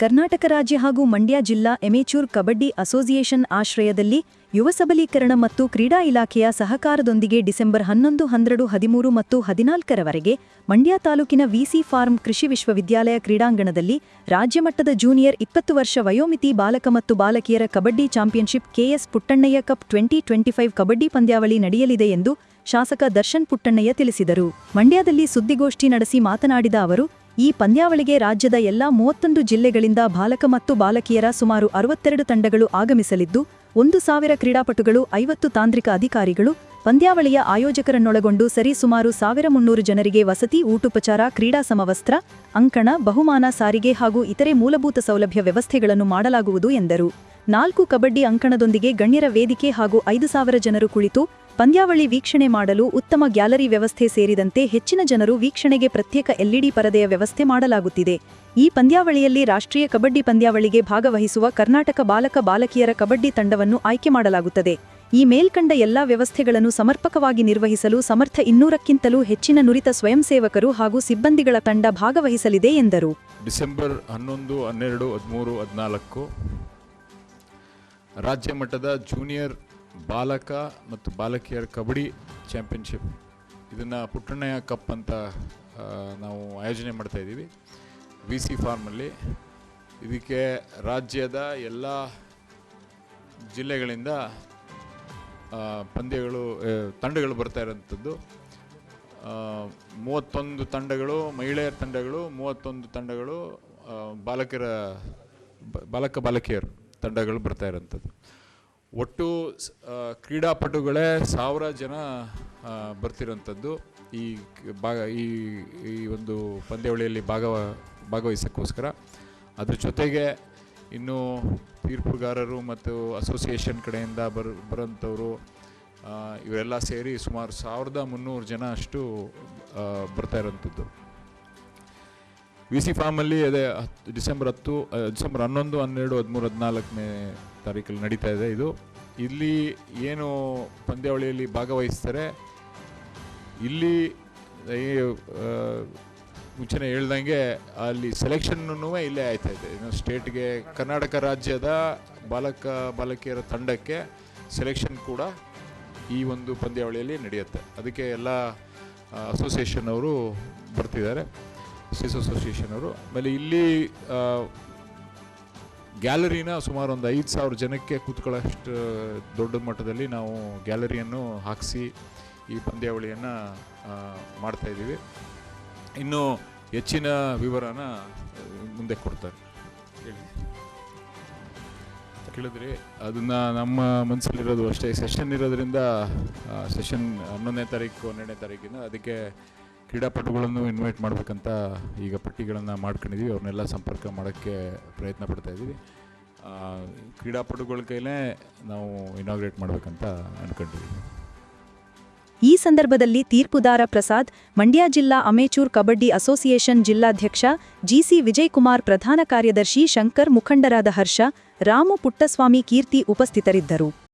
ಕರ್ನಾಟಕ ರಾಜ್ಯ ಹಾಗೂ ಮಂಡ್ಯ ಜಿಲ್ಲಾ ಎಮೇಚೂರ್ ಕಬಡ್ಡಿ ಅಸೋಸಿಯೇಷನ್ ಆಶ್ರಯದಲ್ಲಿ ಯುವ ಸಬಲೀಕರಣ ಮತ್ತು ಕ್ರೀಡಾ ಇಲಾಖೆಯ ಸಹಕಾರದೊಂದಿಗೆ ಡಿಸೆಂಬರ್ ಹನ್ನೊಂದು, ಹನ್ನೆರಡು, ಹದಿಮೂರು ಮತ್ತು ಹದಿನಾಲ್ಕರವರೆಗೆ ಮಂಡ್ಯ ತಾಲೂಕಿನ ವಿಸಿ ಫಾರ್ಮ್ ಕೃಷಿ ವಿಶ್ವವಿದ್ಯಾಲಯ ಕ್ರೀಡಾಂಗಣದಲ್ಲಿ ರಾಜ್ಯಮಟ್ಟದ ಜೂನಿಯರ್ ಇಪ್ಪತ್ತು ವರ್ಷ ವಯೋಮಿತಿ ಬಾಲಕ ಮತ್ತು ಬಾಲಕಿಯರ kabaddi championship KS Puttannaiah cup twenty twenty five kabaddi ಪಂದ್ಯಾವಳಿ ನಡೆಯಲಿದೆ ಎಂದು ಶಾಸಕ ದರ್ಶನ್ ಪುಟ್ಟಣ್ಣಯ್ಯ ತಿಳಿಸಿದರು. ಮಂಡ್ಯದಲ್ಲಿ ಸುದ್ದಿಗೋಷ್ಠಿ ನಡೆಸಿ ಮಾತನಾಡಿದ ಅವರು ಈ ಪಂದ್ಯಾವಳಿಗೆ ರಾಜ್ಯದ ಎಲ್ಲಾ ಮೂವತ್ತೊಂದು ಜಿಲ್ಲೆಗಳಿಂದ ಬಾಲಕ ಮತ್ತು ಬಾಲಕಿಯರ ಸುಮಾರು ಅರವತ್ತೆರಡು ತಂಡಗಳು ಆಗಮಿಸಲಿದ್ದು, ಒಂದು ಸಾವಿರ ಕ್ರೀಡಾಪಟುಗಳು, ಐವತ್ತು ತಾಂತ್ರಿಕ ಅಧಿಕಾರಿಗಳು, ಪಂದ್ಯಾವಳಿಯ ಆಯೋಜಕರನ್ನೊಳಗೊಂಡು ಸರಿ ಸುಮಾರು ಸಾವಿರ ಮುನ್ನೂರು ಜನರಿಗೆ ವಸತಿ, ಊಟೋಪಚಾರ, ಕ್ರೀಡಾ ಸಮವಸ್ತ್ರ, ಅಂಕಣ, ಬಹುಮಾನ ಸಾರಿಗೆ ಹಾಗೂ ಇತರೆ ಮೂಲಭೂತ ಸೌಲಭ್ಯ ವ್ಯವಸ್ಥೆಗಳನ್ನು ಮಾಡಲಾಗುವುದು ಎಂದರು. ನಾಲ್ಕು ಕಬಡ್ಡಿ ಅಂಕಣದೊಂದಿಗೆ ಗಣ್ಯರ ವೇದಿಕೆ ಹಾಗೂ ಐದು ಸಾವಿರ ಜನರು ಕುಳಿತು ಪಂದ್ಯಾವಳಿ ವೀಕ್ಷಣೆ ಮಾಡಲು ಉತ್ತಮ ಗ್ಯಾಲರಿ ವ್ಯವಸ್ಥೆ ಸೇರಿದಂತೆ ಹೆಚ್ಚಿನ ಜನರು ವೀಕ್ಷಣೆಗೆ ಪ್ರತ್ಯೇಕ ಎಲ್ಇಡಿ ಪರದೆಯ ವ್ಯವಸ್ಥೆ ಮಾಡಲಾಗುತ್ತಿದೆ. ಈ ಪಂದ್ಯಾವಳಿಯಲ್ಲಿ ರಾಷ್ಟ್ರೀಯ ಕಬಡ್ಡಿ ಪಂದ್ಯಾವಳಿಗೆ ಭಾಗವಹಿಸುವ ಕರ್ನಾಟಕ ಬಾಲಕ ಬಾಲಕಿಯರ ಕಬಡ್ಡಿ ತಂಡವನ್ನು ಆಯ್ಕೆ ಮಾಡಲಾಗುತ್ತದೆ. ಈ ಮೇಲ್ಕಂಡ ಎಲ್ಲಾ ವ್ಯವಸ್ಥೆಗಳನ್ನು ಸಮರ್ಪಕವಾಗಿ ನಿರ್ವಹಿಸಲು ಸಮರ್ಥ ಇನ್ನೂರಕ್ಕಿಂತಲೂ ಹೆಚ್ಚಿನ ನುರಿತ ಸ್ವಯಂ ಸೇವಕರು ಹಾಗೂ ಸಿಬ್ಬಂದಿಗಳ ತಂಡ ಭಾಗವಹಿಸಲಿದೆ ಎಂದರು. ಡಿಸೆಂಬರ್ ಹನ್ನೊಂದು, ಹನ್ನೆರಡು, ಹದಿಮೂರು, ಹದಿನಾಲ್ಕು ರಾಜ್ಯ ಮಟ್ಟದ ಜೂನಿಯರ್ ಬಾಲಕ ಮತ್ತು ಬಾಲಕಿಯರ ಕಬಡ್ಡಿ ಚಾಂಪಿಯನ್ಶಿಪ್. ಇದನ್ನು ಪುಟ್ಟಣ್ಣಯ್ಯ ಕಪ್ ಅಂತ ನಾವು ಆಯೋಜನೆ ಮಾಡ್ತಾಯಿದ್ದೀವಿ ವಿ ಸಿ ಫಾರ್ಮಲ್ಲಿ ಇದಕ್ಕೆ ರಾಜ್ಯದ ಎಲ್ಲ ಜಿಲ್ಲೆಗಳಿಂದ ಪಂದ್ಯಗಳು ತಂಡಗಳು ಬರ್ತಾ ಇರೋಂಥದ್ದು. ಮೂವತ್ತೊಂದು ತಂಡಗಳು, ಮಹಿಳೆಯರ ತಂಡಗಳು, ಮೂವತ್ತೊಂದು ತಂಡಗಳು ಬಾಲಕರ ಬಾಲಕ ಬಾಲಕಿಯರು ತಂಡಗಳು ಬರ್ತಾ ಇರೋಂಥದ್ದು. ಒಟ್ಟು ಕ್ರೀಡಾಪಟುಗಳೇ ಸಾವಿರ ಜನ ಬರ್ತಿರೋಂಥದ್ದು. ಈ ಭಾಗ, ಈ ಈ ಒಂದು ಪಂದ್ಯಾವಳಿಯಲ್ಲಿ ಭಾಗವ, ಭಾಗವಹಿಸೋಕ್ಕೋಸ್ಕರ. ಅದ್ರ ಜೊತೆಗೆ ಇನ್ನು ತೀರ್ಪುಗಾರರು ಮತ್ತು ಅಸೋಸಿಯೇಷನ್ ಕಡೆಯಿಂದ ಬರ್, ಬರೋಂಥವ್ರು ಇವರೆಲ್ಲ ಸೇರಿ ಸುಮಾರು ಸಾವಿರದ ಮುನ್ನೂರು ಜನ ಅಷ್ಟು ಬರ್ತಾ ಇರೋಂಥದ್ದು. ವಿ ಸಿ ಫಾರ್ಮಲ್ಲಿ ಅದೇ ಹತ್ತು ಡಿಸೆಂಬರ್ ಹತ್ತು ಡಿಸೆಂಬರ್ ಹನ್ನೊಂದು ಹನ್ನೆರಡು ಹದಿಮೂರು ಹದಿನಾಲ್ಕನೇ ತಾರೀಕಲ್ಲಿ ನಡೀತಾ ಇದೆ ಇದು. ಇಲ್ಲಿ ಏನು ಪಂದ್ಯಾವಳಿಯಲ್ಲಿ ಭಾಗವಹಿಸ್ತಾರೆ? ಇಲ್ಲಿ ಈ, ಹೇಳ್ದಂಗೆ ಅಲ್ಲಿ ಸೆಲೆಕ್ಷನ್ನೂ ಇಲ್ಲೇ ಆಯ್ತಾ ಇದೆ. ಇನ್ನು ಸ್ಟೇಟ್ಗೆ ಕರ್ನಾಟಕ ರಾಜ್ಯದ ಬಾಲಕ ಬಾಲಕಿಯರ ತಂಡಕ್ಕೆ ಸೆಲೆಕ್ಷನ್ ಕೂಡ ಈ ಒಂದು ಪಂದ್ಯಾವಳಿಯಲ್ಲಿ ನಡೆಯುತ್ತೆ. ಅದಕ್ಕೆ ಎಲ್ಲ ಅಸೋಸಿಯೇಷನ್ ಅವರು ಬರ್ತಿದ್ದಾರೆ. ಸಿಸ್ ಅಸೋಸಿಯೇಷನ್ ಅವರು. ಆಮೇಲೆ ಇಲ್ಲಿ ಗ್ಯಾಲರಿನ ಸುಮಾರು ಒಂದು ಐದು ಸಾವಿರ ಜನಕ್ಕೆ ಕೂತ್ಕೊಳ್ಳೋಷ್ಟು ದೊಡ್ಡ ಮಟ್ಟದಲ್ಲಿ ನಾವು ಗ್ಯಾಲರಿಯನ್ನು ಹಾಕಿಸಿ ಈ ಪಂದ್ಯಾವಳಿಯನ್ನು ಮಾಡ್ತಾ ಇನ್ನೂ ಹೆಚ್ಚಿನ ವಿವರನ ಮುಂದೆ ಕೊಡ್ತಾರೆ. ಕೇಳಿದ್ರಿ ಅದನ್ನು ನಮ್ಮ ಮನಸ್ಸಲ್ಲಿರೋದು ಅಷ್ಟೇ. ಸೆಷನ್ ಇರೋದ್ರಿಂದ ಸೆಷನ್ ಹನ್ನೊಂದನೇ ತಾರೀಕು, ಹನ್ನೆರಡನೇ ತಾರೀಕಿಂದ ಅದಕ್ಕೆ ಕ್ರೀಡಾಪಟುಗಳನ್ನು ಇನ್ವೈಟ್ ಮಾಡಬೇಕಂತ ಈಗ ಪಟ್ಟಿಗಳನ್ನು ಮಾಡ್ಕೊಂಡಿದ್ದೀವಿ ಅವ್ರನ್ನೆಲ್ಲ ಸಂಪರ್ಕ ಮಾಡೋಕ್ಕೆ ಪ್ರಯತ್ನ ಪಡ್ತಾ ಇದ್ದೀವಿ. ಕ್ರೀಡಾಪಟುಗಳ ಕೈಲೇ ನಾವು ಇನಾಗ್ರೇಟ್ ಮಾಡಬೇಕಂತ ಅಂದ್ಕೊಂಡಿದ್ದೀವಿ ಈ ಸಂದರ್ಭದಲ್ಲಿ ತೀರ್ಪುದಾರ ಪ್ರಸಾದ್, ಮಂಡ್ಯ ಜಿಲ್ಲಾ ಅಮೇಚೂರ್ ಕಬಡ್ಡಿ ಅಸೋಸಿಯೇಷನ್ ಜಿಲ್ಲಾಧ್ಯಕ್ಷ ಜಿಸಿ ವಿಜಯಕುಮಾರ್, ಪ್ರಧಾನ ಕಾರ್ಯದರ್ಶಿ ಶಂಕರ್ ಮುಖಂಡರಾದ ಹರ್ಷ, ರಾಮು ಪುಟ್ಟಸ್ವಾಮಿ ಕೀರ್ತಿ ಉಪಸ್ಥಿತರಿದ್ದರು.